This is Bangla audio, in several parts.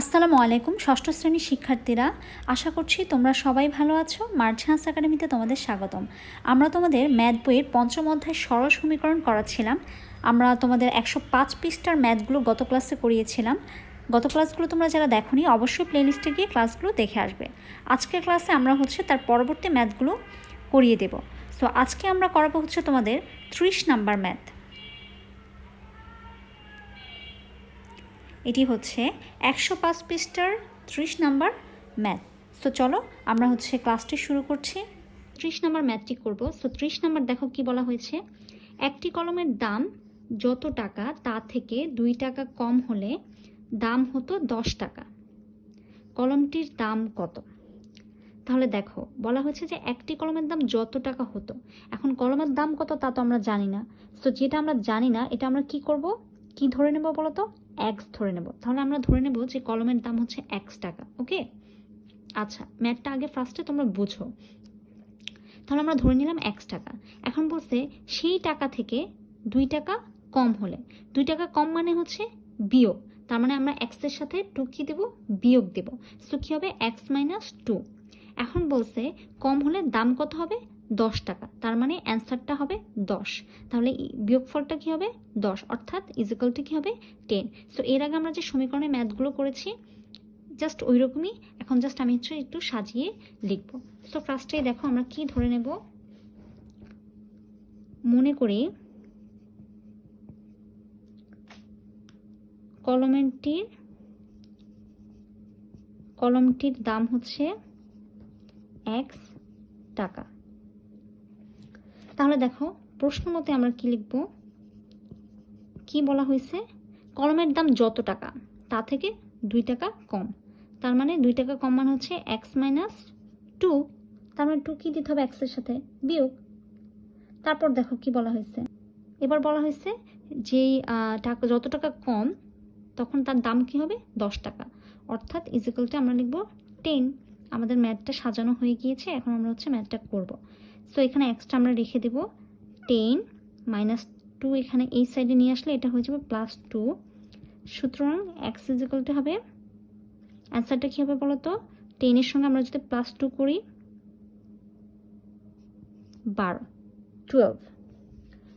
আসসালামু আলাইকুম, ষষ্ঠ শ্রেণির শিক্ষার্থীরা। আশা করছি তোমরা সবাই ভালো আছো। মার্ঝান্স একাডেমিতে তোমাদের স্বাগতম। আমরা তোমাদের ম্যাথ বইয়ের পঞ্চম অধ্যায় সরল সমীকরণ করাচ্ছিলাম। আমরা তোমাদের একশো পাঁচ পৃষ্ঠার ম্যাথগুলো গত ক্লাসে করিয়েছিলাম। গত ক্লাসগুলো তোমরা যারা দেখোনি, অবশ্যই প্লেলিস্টে গিয়ে ক্লাসগুলো দেখে আসবে। আজকের ক্লাসে আমরা হচ্ছে তার পরবর্তী ম্যাথগুলো করিয়ে দেব। সো আজকে আমরা করাবো হচ্ছে তোমাদের ত্রিশ নাম্বার ম্যাথ। এটি হচ্ছে একশো পাঁচ পৃষ্ঠার ত্রিশ নাম্বার ম্যাথ। সো চলো আমরা হচ্ছে ক্লাসটি শুরু করছি। ত্রিশ নাম্বার ম্যাথটি করব। সো ত্রিশ নাম্বার দেখো কি বলা হয়েছে। একটি কলমের দাম যত টাকা, তা থেকে দুই টাকা কম হলে দাম হতো দশ টাকা। কলমটির দাম কত? তাহলে দেখো, বলা হয়েছে যে একটি কলমের দাম যত টাকা হতো। এখন কলমের দাম কত তা তো আমরা জানি না। সো যেটা আমরা জানি না, এটা আমরা কি করব? কি ধরে নেব বলো তো এক্স ধরে নেব। তাহলে আমরা ধরে নেব যে কলমের দাম হচ্ছে এক্স টাকা, ওকে? আচ্ছা ম্যাথটা আগে ফার্স্টে তোমরা বুঝো। তাহলে আমরা ধরে নিলাম এক্স টাকা। এখন বলছে সেই টাকা থেকে দুই টাকা কম হলে। দুই টাকা কম মানে হচ্ছে বিয়োগ। তার মানে আমরা এক্সের সাথে টু কি দেব? বিয়োগ দেব। সো কী হবে? এক্স মাইনাস টু এখন বলছে কম হলে দাম কত হবে? দশ টাকা। তার মানে অ্যান্সারটা হবে দশ। তাহলে বিয়োগফলটা কী হবে? দশ। অর্থাৎ ইজিক্যালটি কী হবে? টেন সো এর আগে আমরা যে সমীকরণের ম্যাথগুলো করেছি জাস্ট ওই রকমই এখন জাস্ট আমি হচ্ছে একটু সাজিয়ে লিখব। সো ফার্স্টে দেখো আমরা কি ধরে নেব? মনে করি কলমেরটির কলমটির দাম হচ্ছে এক্স টাকা। তাহলে দেখো, প্রশ্ন মতে আমরা কি লিখব? কি বলা হয়েছে? কলমের দাম যত টাকা, তা থেকে দুই টাকা কম। তার মানে দুই টাকা কম মানে হচ্ছে এক্স মাইনাস টু তার মানে টু কি দিতে হবে এক্সের সাথে? বিয়োগ। তারপর দেখো কি বলা হয়েছে? এবার বলা হয়েছে যেই টাকা, যত টাকা কম, তখন তার দাম কি হবে? দশ টাকা। অর্থাৎ ইজিক্যালটা আমরা লিখব টেন আমাদের ম্যাথটা সাজানো হয়ে গিয়েছে, এখন আমরা হচ্ছে ম্যাথটা করব। সো এখানে এক্সট্রা আমরা রেখে দেব টেন মাইনাস টু এখানে এই সাইডে নিয়ে আসলে এটা হয়ে যাবে প্লাস টু সুতরাং এক্স ইজিক্যালটা হবে অ্যান্সারটা কী হবে বলো তো টেনের সঙ্গে আমরা যদি প্লাস টু করি, বারো টুয়েলভ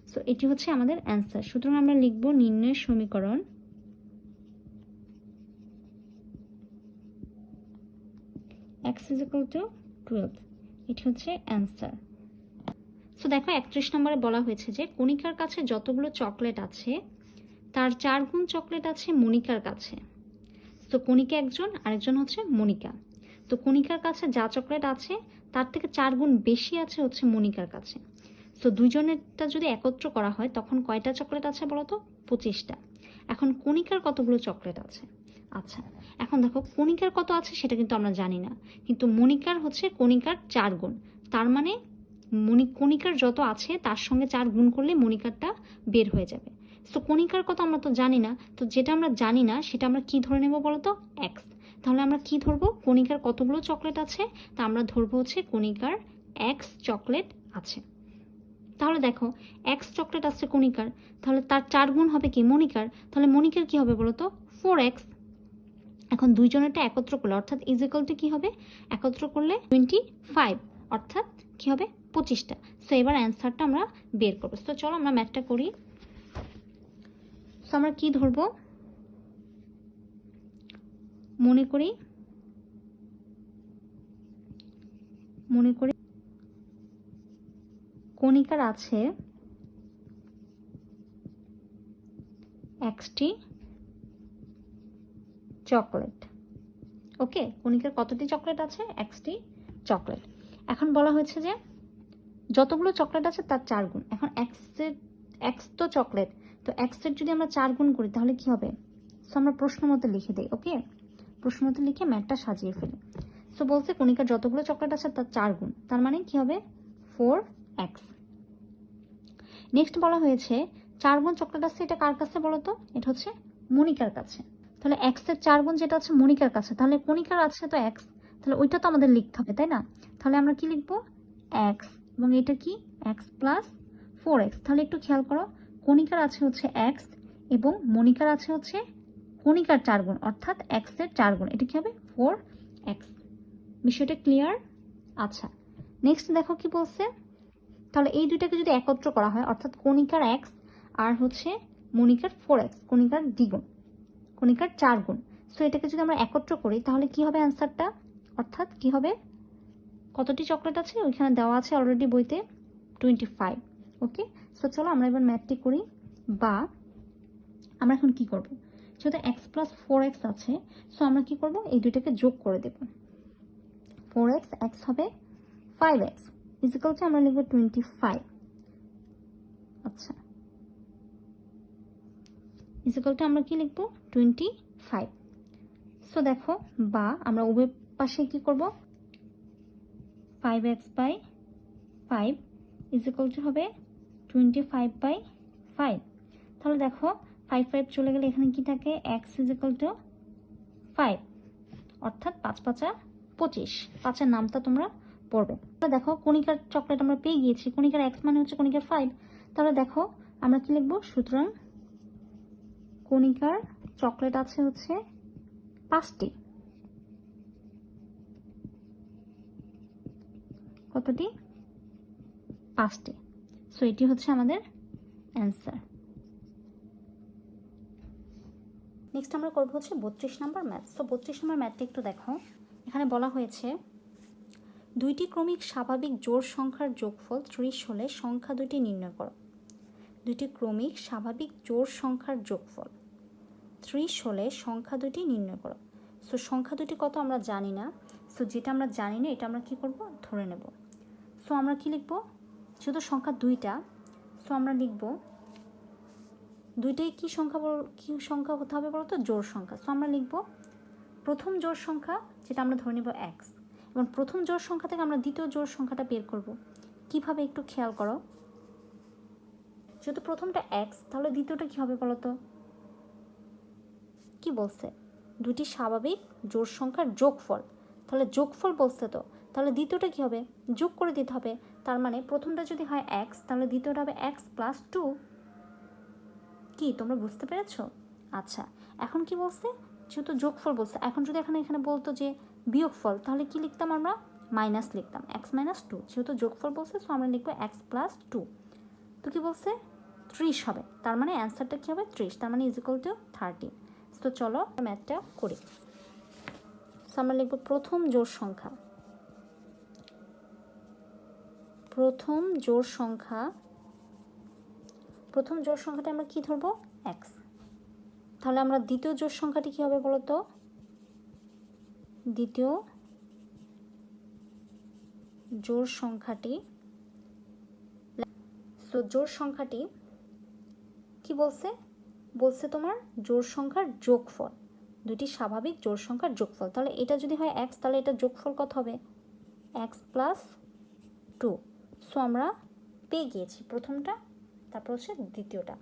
সো এটি হচ্ছে আমাদের অ্যান্সার সুতরাং আমরা লিখব নির্ণয়ের সমীকরণ এক্স ইজ টু টুয়েলভ এটি হচ্ছে অ্যান্সার সো দেখো, একত্রিশ নম্বরে বলা হয়েছে যে কণিকার কাছে যতগুলো চকলেট আছে, তার চার গুণ চকলেট আছে মনিকার কাছে। তো কণিকা একজন, আরেকজন হচ্ছে মনিকা তো কণিকার কাছে যা চকলেট আছে, তার থেকে চার গুণ বেশি আছে হচ্ছে মনিকার কাছে। সো দুজনেরটা যদি একত্র করা হয়, তখন কয়টা চকলেট আছে বলো তো? পঁচিশটা। এখন কণিকার কতগুলো চকলেট আছে? আচ্ছা এখন দেখো, কণিকার কত আছে সেটা কিন্তু আমরা জানি না। কিন্তু মনিকার হচ্ছে কণিকার চার গুণ। তার মানে মনি কণিকার যত আছে, তার সঙ্গে চার গুণ করলে মনিকারটা বের হয়ে যাবে। সো কণিকার কথা আমরা তো জানি না, তো যেটা আমরা জানি না, সেটা আমরা কি ধরে নেব বলো তো এক্স তাহলে আমরা কি ধরবো? কণিকার কতগুলো চকলেট আছে? তা আমরা ধরবো হচ্ছে কণিকার এক্স চকলেট আছে। তাহলে দেখো এক্স চকলেট আছে কণিকার, তাহলে তার চার গুণ হবে কি? মনিকার তাহলে মনিকার কি হবে বলো তো ফোর এক্স এখন দুইজনেরটা একত্র করলে, অর্থাৎ ইজিক্যালটি কি হবে? একত্র করলে টোয়েন্টি ফাইভ অর্থাৎ কি হবে? পঁচিশটা। সো এবার অ্যান্সারটা আমরা বের করব। তো চলো আমরা ম্যাথটা করি। সো আমরা কি ধরবো? মনে করি মনে করি কণিকার আছে এক্সটি চকলেট। ওকে কণিকার কতটি চকলেট আছে? এক্সটি চকলেট। এখন বলা হয়েছে যে যতগুলো চকলেট আছে তার চার গুণ। এখন এক্সের এক্স তো চকলেট তো এক্সের যদি আমরা চার গুণ করি তাহলে কি হবে? সো আমরা প্রশ্ন মতো লিখে দিই ওকে প্রশ্ন মতো লিখে ম্যাটটা সাজিয়ে ফেলি। সো বলছে কণিকার যতগুলো চকলেট আছে তার চার গুণ, তার মানে কি হবে? ফোর এক্স নেক্সট বলা হয়েছে, চার গুণ চকলেট আছে এটা কার কাছে বলো তো এটা হচ্ছে মনিকার কাছে। তাহলে এক্সের চার গুণ যেটা আছে মনিকার কাছে, তাহলে কণিকার আছে তো এক্স তাহলে ওইটা তো আমাদের লিখতে হবে, তাই না? তাহলে আমরা কি লিখব? এক্স এবং এটা কি? এক্স প্লাস ফোর এক্স তাহলে একটু খেয়াল করো, কণিকার আছে হচ্ছে এক্স এবং মনিকার আছে হচ্ছে কণিকার চার গুণ, অর্থাৎ এক্সের চার গুণ। এটা কি হবে? ফোর এক্স বিষয়টা ক্লিয়ার আচ্ছা। নেক্সট দেখো কি বলছে? তাহলে এই দুইটাকে যদি একত্র করা হয়, অর্থাৎ কণিকার এক্স আর হচ্ছে মণিকার ফোর এক্স কণিকার দ্বিগুণ কণিকার চার গুণ। সো এটাকে যদি আমরা একত্র করি, তাহলে কি হবে অ্যান্সারটা অর্থাৎ কি হবে? কতটি চকলেট আছে? ওইখানে দেওয়া আছে অলরেডি বইতে টোয়েন্টি ফাইভ ওকে সো চলো আমরা এবার ম্যাথটি করি। বা আমরা এখন কি করব? যেহেতু এক্স প্লাস ফোর এক্স আছে সো আমরা কি করব? এই দুইটাকে যোগ করে দেব। ফোর এক্স এক্স হবে five x is equal to আমরা লিখব টোয়েন্টি ফাইভ আচ্ছা ইজিক্যালটা আমরা কি লিখব? টোয়েন্টি ফাইভ সো দেখো, বা আমরা উভয় পাশে কি করব? Five x by five is equal to হবে টোয়েন্টি ফাইভ বাই ফাইভ তাহলে দেখো ফাইভ ফাইভ চলে গেলে এখানে কি থাকে? এক্স ইজিক্যাল টু ফাইভ অর্থাৎ পাঁচ পাঁচা পঁচিশ। পাঁচের নামটা তোমরা পড়বে। তাহলে দেখো কণিকার চকলেট আমরা পেয়ে গিয়েছি। কণিকার এক্স মানে হচ্ছে কণিকার ফাইভ তাহলে দেখো আমরা কি লিখব? সুতরাং কণিকার চকলেট আছে হচ্ছে পাঁচটি। কতটি? পাঁচটি। সো এটি হচ্ছে আমাদের অ্যান্সার নেক্সট আমরা করব হচ্ছে বত্রিশ নম্বর ম্যাথ সো বত্রিশ নম্বর ম্যাথটি একটু দেখো। এখানে বলা হয়েছে, দুইটি ক্রমিক স্বাভাবিক জোড় সংখ্যার যোগফল ত্রিশ হলে সংখ্যা দুটি নির্ণয় করো। দুইটি ক্রমিক স্বাভাবিক জোড় সংখ্যার যোগফল ত্রিশ হলে সংখ্যা দুটি নির্ণয় করো। সো সংখ্যা দুটি কত আমরা জানি না। সো যেটা আমরা জানি না, এটা আমরা কি করব? ধরে নেব। সো আমরা কি লিখব? যেহেতু সংখ্যা দুইটা সো আমরা লিখব দুইটাই কি সংখ্যা কি সংখ্যা হতে হবে বলতো? জোর সংখ্যা। সো আমরা লিখব প্রথম জোর সংখ্যা, যেটা আমরা ধরে নেব এক্স এবং প্রথম জোড় সংখ্যা থেকে আমরা দ্বিতীয় জোর সংখ্যাটা বের করব। কীভাবে একটু খেয়াল করো? যেহেতু প্রথমটা এক্স তাহলে দ্বিতীয়টা কী হবে বলো তো কি বলছে? দুটি স্বাভাবিক জোর সংখ্যার যোগফল। তাহলে যোগফল বলছে তো তাহলে দ্বিতীয়টা কী হবে? যোগ করে দিতে হবে। তার মানে প্রথমটা যদি হয় এক্স তাহলে দ্বিতীয়টা হবে এক্স প্লাস টু কি, তোমরা বুঝতে পেরেছ? আচ্ছা এখন কি বলছে? যেহেতু যোগফল বলছে। এখন যদি এখানে এখানে বলতো যে বিয়োগফল, তাহলে কি লিখতাম আমরা? মাইনাস লিখতাম। এক্স মাইনাস টু যেহেতু যোগফল বলছে সো আমরা লিখব এক্স প্লাস টু তো কি বলছে? ত্রিশ হবে। তার মানে অ্যান্সারটা কী হবে? ত্রিশ। তার মানে ইজিক্যাল টু থার্টি তো চলো ম্যাথটা করি। সো আমরা লিখব প্রথম জোর সংখ্যা। প্রথম জোড় সংখ্যা, প্রথম জোড় সংখ্যাটা আমরা কি ধরবো? এক্স তাহলে আমরা দ্বিতীয় জোড় সংখ্যাটি কী হবে বলতো? দ্বিতীয় জোড় সংখ্যাটি সো জোড় সংখ্যাটি কি বলছে? বলছে তোমার জোড় সংখ্যার যোগফল। দুটি স্বাভাবিক জোড় সংখ্যার যোগফল। তাহলে এটা যদি হয় এক্স তাহলে এটা যোগফল কত হবে? এক্স প্লাস টু সো আমরা পেয়ে গিয়েছি প্রথমটা, তারপর হচ্ছে দ্বিতীয়টা।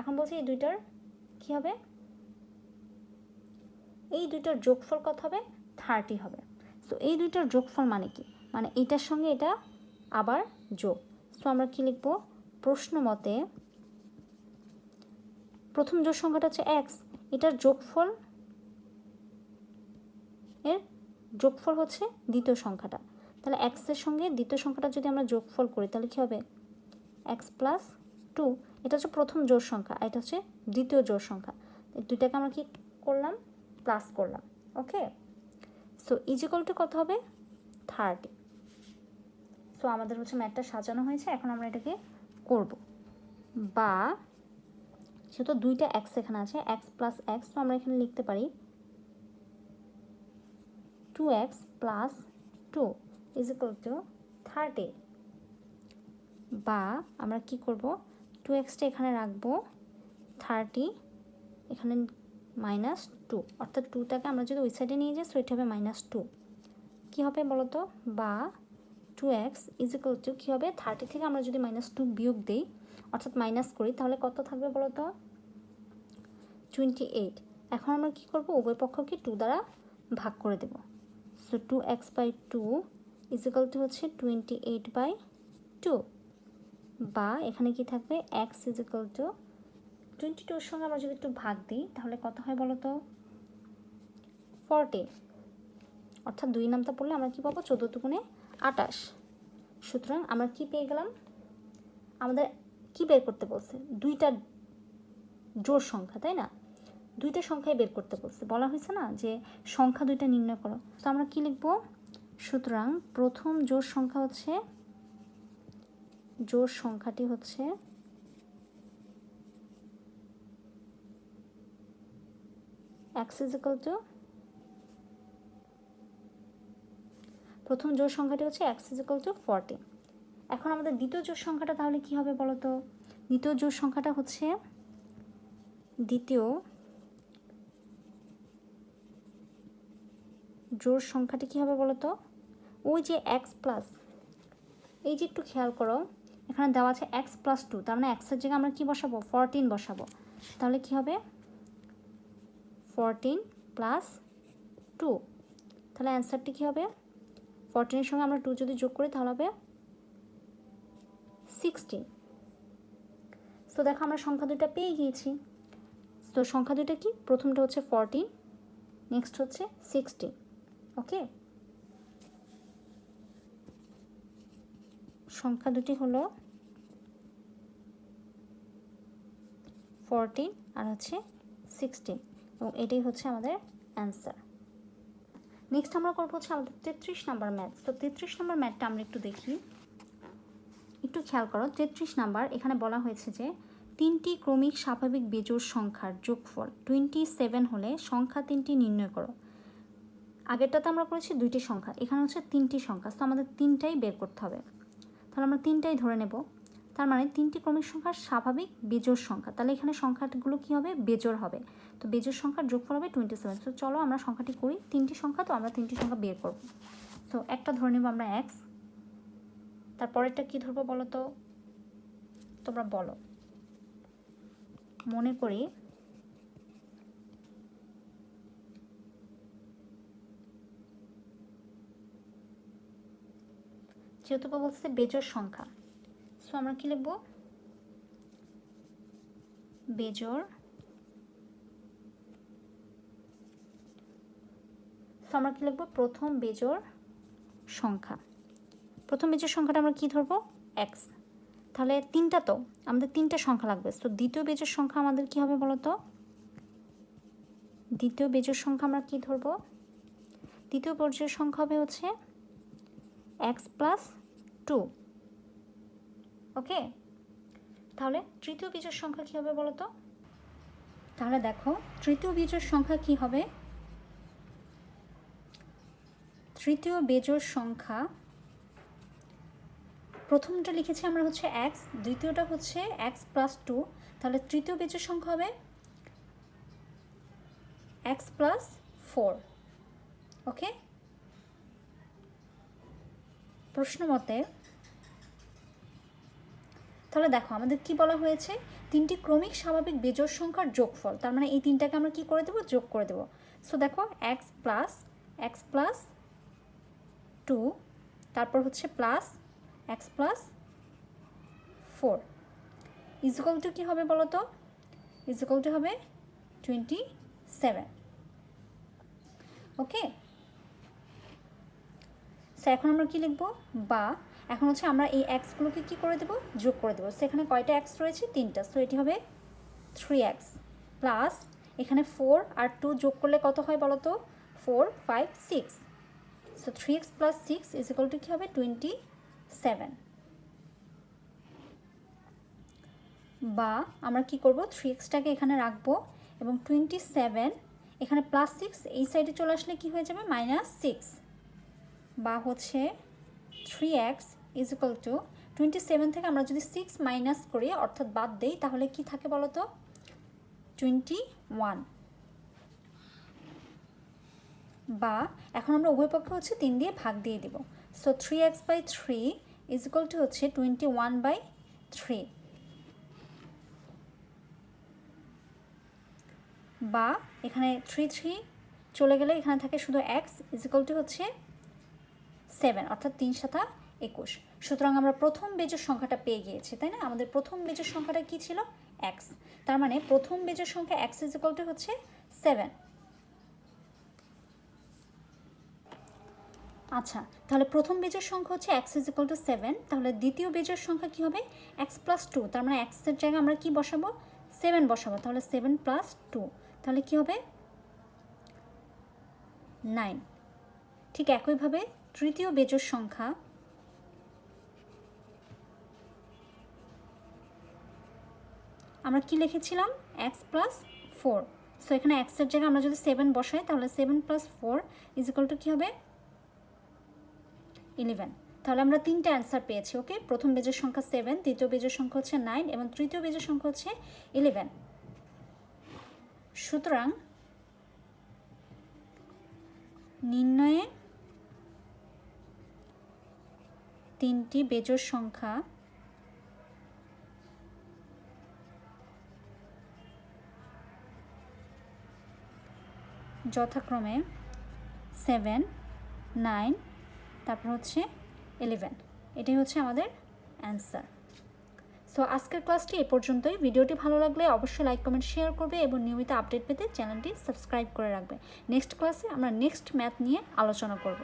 এখন বলছি এই দুইটার কি হবে? এই দুইটার যোগফল কত হবে? থার্টি হবে। সো এই দুইটার যোগফল মানে কি? মানে এটার সঙ্গে এটা আবার যোগ। সো আমরা কি লিখব? প্রশ্ন মতে প্রথম যোগ সংখ্যাটা হচ্ছে এক্স এটার যোগফল, এর যোগফল হচ্ছে দ্বিতীয় সংখ্যাটা। তাহলে এক্সের সঙ্গে দ্বিতীয় সংখ্যাটা যদি আমরা যোগফল করি, তাহলে কী হবে? এক্স প্লাস টু এটা হচ্ছে প্রথম জোর সংখ্যা এটা হচ্ছে দ্বিতীয় জোর সংখ্যা। দুইটাকে আমরা কি করলাম? প্লাস করলাম ওকে সো ইজিকল টু কত হবে? থার্টি সো আমাদের হচ্ছে ম্যাথটা সাজানো হয়েছে, এখন আমরা এটাকে করব। বা যেহেতু দুইটা এক্স এখানে আছে এক্স প্লাস এক্স তো আমরা এখানে লিখতে পারি two x plus two is equal to thirty বা আমরা কি করব? টু এক্সটা এখানে রাখব থার্টি এখানে মাইনাস টু অর্থাৎ টুটাকে আমরা যদি ওই সাইডে নিয়ে যাই সো এটা হবে মাইনাস টু কী হবে বলো তো বা two x is equal to কী হবে? থার্টি থেকে আমরা যদি মাইনাস টু বিয়োগ দিই, অর্থাৎ মাইনাস করি, তাহলে কত থাকবে বলো তো টোয়েন্টি এইট এখন আমরা কী করব? উভয় পক্ষকে টু দ্বারা ভাগ করে দেব। So two x by two is equal to হচ্ছে টোয়েন্টি এইট বাই টু বা এখানে কি থাকবে? X is equal to twenty টুর সঙ্গে আমরা যদি একটু ভাগ দিই, তাহলে কত হয় বলো তো? ফর্টি অর্থাৎ দুই নামটা পড়লে আমরা কী পাবো? চোদ্দ দুগুণে আটাশ সুতরাং আমরা কি পেয়ে গেলাম? আমাদের কি বের করতে বলছে? দুইটা জোড় সংখ্যা, তাই না? দুইটা সংখ্যাই বের করতে বলছে। বলা হয়েছে না যে সংখ্যা দুইটা নির্ণয় করো। তো আমরা কি লিখব? সুতরাং প্রথম জোড় সংখ্যা হচ্ছে, জোড় সংখ্যাটি হচ্ছে এক্স টু প্রথম জোর সংখ্যাটি হচ্ছে x is equal to forty এখন আমাদের দ্বিতীয় জোড় সংখ্যাটা তাহলে কি হবে বলো তো দ্বিতীয় জোড় সংখ্যাটা হচ্ছে দ্বিতীয় জোড় সংখ্যাটি কী হবে বলো তো ওই যে এক্স প্লাস এই যে একটু খেয়াল করো, এখানে দেওয়া আছে এক্স প্লাস টু তার মানে এক্সের জায়গায় আমরা কী বসাবো? ফরটিন বসাবো। তাহলে কি হবে? ফরটিন প্লাস টু তাহলে অ্যান্সারটি কী হবে? ফরটিনের সঙ্গে আমরা টু যদি যোগ করি, তাহলে হবে সিক্সটিন সো দেখো আমরা সংখ্যা দুটা পেয়ে গিয়েছি। তো সংখ্যা দুটা কি? প্রথমটা হচ্ছে ফরটিন নেক্সট হচ্ছে সিক্সটিন ওকে সংখ্যা দুটি হলো ফোরটিন আর হচ্ছে সিক্সটিন এবং এটাই হচ্ছে আমাদের অ্যান্সার নেক্সট আমরা করব হচ্ছে আমাদের তেত্রিশ নাম্বার ম্যাথ তো তেত্রিশ নাম্বার ম্যাথটা আমরা একটু দেখি। একটু খেয়াল করো, তেত্রিশ নাম্বার এখানে বলা হয়েছে যে তিনটি ক্রমিক স্বাভাবিক বেজোড় সংখ্যার যোগফল টোয়েন্টি সেভেন হলে সংখ্যা তিনটি নির্ণয় করো। আগেরটাতে আমরা করেছি দুইটি সংখ্যা, এখানে হচ্ছে তিনটি সংখ্যা। তো আমাদের তিনটাই বের করতে হবে। তাহলে আমরা তিনটাই ধরে নেব। তার মানে তিনটি ক্রমিক সংখ্যার স্বাভাবিক বেজোর সংখ্যা। তাহলে এখানে সংখ্যাগুলো কী হবে? বেজোর হবে। তো বেজোর সংখ্যার যোগফল হবে টোয়েন্টি সেভেন তো চলো আমরা সংখ্যাটি করি। তিনটি সংখ্যা, তো আমরা তিনটি সংখ্যা বের করব। সো একটা ধরে নেব আমরা এক্স তারপরেরটা কী ধরবো বলো তো? তোমরা বলো। মনে করি যেহেতু বলছে বেজোর সংখ্যা। সো আমরা কি লিখব? বেজোর। সো আমরা কি লিখব? প্রথম বেজোর সংখ্যা। প্রথম বেজোর সংখ্যাটা আমরা কি ধরবো? এক্স তাহলে তিনটা তো, আমাদের তিনটা সংখ্যা লাগবে। তো দ্বিতীয় বেজোর সংখ্যা আমাদের কি হবে বলো তো দ্বিতীয় বেজোর সংখ্যা আমরা কি ধরবো? দ্বিতীয় পর্যায়ের সংখ্যা হবে হচ্ছে এক্স প্লাস টু ওকে তাহলে তৃতীয় বীজের সংখ্যা কী হবে বলো তো তাহলে দেখো, তৃতীয় বীজের সংখ্যা কি হবে? তৃতীয় বেজোর সংখ্যা, প্রথমটা লিখেছি আমরা হচ্ছে এক্স দ্বিতীয়টা হচ্ছে এক্স প্লাস টু তাহলে তৃতীয় বেজোর সংখ্যা হবে এক্স প্লাস ফোর ওকে প্রশ্ন মতে, তাহলে দেখো আমাদের কি বলা হয়েছে? তিনটি ক্রমিক স্বাভাবিক বেজোড় সংখ্যার যোগফল। তার মানে এই তিনটাকে আমরা কি করে দেবো? যোগ করে দেবো। সো দেখো x plus x plus two তারপর হচ্ছে plus x plus four is equal to কী হবে বলো তো ইজিক্যাল টু হবে টোয়েন্টি সেভেন ওকে সো এখন আমরা কি লিখব? বা, এখন হচ্ছে আমরা এই এক্সগুলোকে কী করে দেবো? যোগ করে দেবো। সেখানে কয়টা এক্স রয়েছে? তিনটা। সো, এটি হবে থ্রি এক্স প্লাস এখানে ফোর আর টু যোগ করলে কত হয় বলো তো four five six so three x plus six is equal to কী হবে? টোয়েন্টি সেভেন বা, আমরা কি করব? থ্রি এক্সটাকে এখানে রাখব এবং টোয়েন্টি সেভেন এখানে প্লাস সিক্স এই সাইডে চলে আসলে কি হয়ে যাবে? মাইনাস সিক্স বা হচ্ছে three x is equal to twenty seven থেকে আমরা যদি সিক্স মাইনাস করি, অর্থাৎ বাদ দেই, তাহলে কি থাকে বলো তো টোয়েন্টি ওয়ান বা এখন আমরা উভয় পক্ষে হচ্ছে তিন দিয়ে ভাগ দিয়ে দিব। So three x by three is equal to হচ্ছে টোয়েন্টি ওয়ান বাই থ্রি বা এখানে থ্রি থ্রি চলে গেলে এখানে থাকে শুধু এক্স ইজিক্যাল টু হচ্ছে সেভেন, অর্থাৎ তিন সাতা একুশ। সুতরাং আমরা প্রথম বেজের সংখ্যাটা পেয়ে গিয়েছি, তাই না? আমাদের প্রথম বেজের সংখ্যাটা কি ছিল? এক্স তার মানে প্রথম বেজের সংখ্যা এক্স ইজ টু হচ্ছে সেভেন। আচ্ছা তাহলে প্রথম বেজের সংখ্যা হচ্ছে x is equal to seven তাহলে দ্বিতীয় বেজের সংখ্যা কী হবে? এক্স প্লাস টু তার মানে এক্সের জায়গায় আমরা কি বসাবো? সেভেন বসাবো, তাহলে সেভেন প্লাস টু তাহলে কী হবে? নাইন ঠিক একইভাবে তৃতীয় বেজোর সংখ্যা। আমরা কি লিখেছিলাম? এক্স প্লাস ফোর সো এখানে এক্সের জায়গায় আমরা যদি সেভেন বসাই, তাহলে seven plus four is equal to কী হবে? ইলেভেন তাহলে আমরা তিনটে অ্যান্সার পেয়েছি ওকে প্রথম বেজের সংখ্যা সেভেন দ্বিতীয় বেজের সংখ্যা হচ্ছে নাইন এবং তৃতীয় বেজের সংখ্যা হচ্ছে ইলেভেন সুতরাং, নির্ণয়ে তিনটি বেজোর সংখ্যা। যথাক্রমে সেভেন নাইন তারপর হচ্ছে ইলেভেন এটাই হচ্ছে আমাদের অ্যান্সার সো আজকের ক্লাসটি এ পর্যন্তই। ভিডিওটি ভালো লাগলে অবশ্যই লাইক কমেন্ট শেয়ার করবে এবং নিয়মিত আপডেট পেতে চ্যানেলটি সাবস্ক্রাইব করে রাখবে। নেক্সট ক্লাসে আমরা নেক্সট ম্যাথ নিয়ে আলোচনা করব।